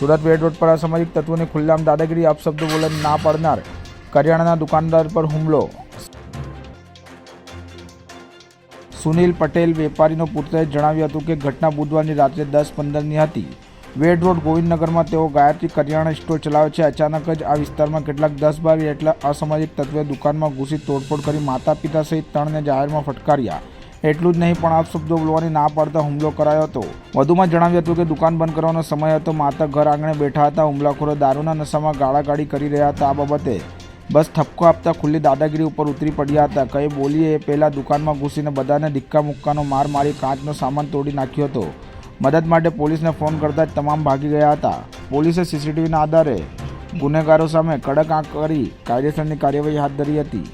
Surat bed road પર અસામાજિક તત્વોને ખુલ્લામ દાદાગીરી અપશબ્દો બોલવાની ના પાડનાર કરિયાણાના દુકાનદાર પર હુમલો. સુનિલ પટેલ વેપારીનો પુત્રએ જણાવ્યું હતું કે ઘટના બુધવારની રાત્રે દસ પંદરની હતી. વેડ રોડ ગોવિંદનગરમાં તેઓ ગાયત્રી કરિયાણા સ્ટોર ચલાવે છે. અચાનક જ આ વિસ્તારમાં કેટલાક દસ બાર એટલા અસામાજિક તત્વે દુકાનમાં ઘૂસી તોડફોડ કરી માતા પિતા સહિત ત્રણને જાહેરમાં ફટકાર્યા. એટલું જ નહીં, પણ અપશબ્દો બોલવાની ના પાડતા હુમલો કરાયો હતો. વધુમાં જણાવ્યું હતું કે દુકાન બંધ કરવાનો સમય હતો. માતા ઘર આંગણે બેઠા હતા. હુમલાખોરો દારૂના નશામાં ગાળાગાળી કરી રહ્યા હતા. આ બાબતે બસ ઠપકો આપતા ખુલ્લી દાદાગીરી ઉપર ઉતરી પડ્યા હતા. કઈ બોલીએ એ પહેલાં દુકાનમાં ઘૂસીને બધાને ધિક્કા મુક્કાનો માર મારી કાચનો સામાન તોડી નાખ્યો હતો. મદદ માટે પોલીસને ફોન કરતા જ તમામ ભાગી ગયા હતા. પોલીસે સીસીટીવીના આધારે ગુનેગારો સામે કડક આંક કરી કાયદેસરની કાર્યવાહી હાથ ધરી હતી.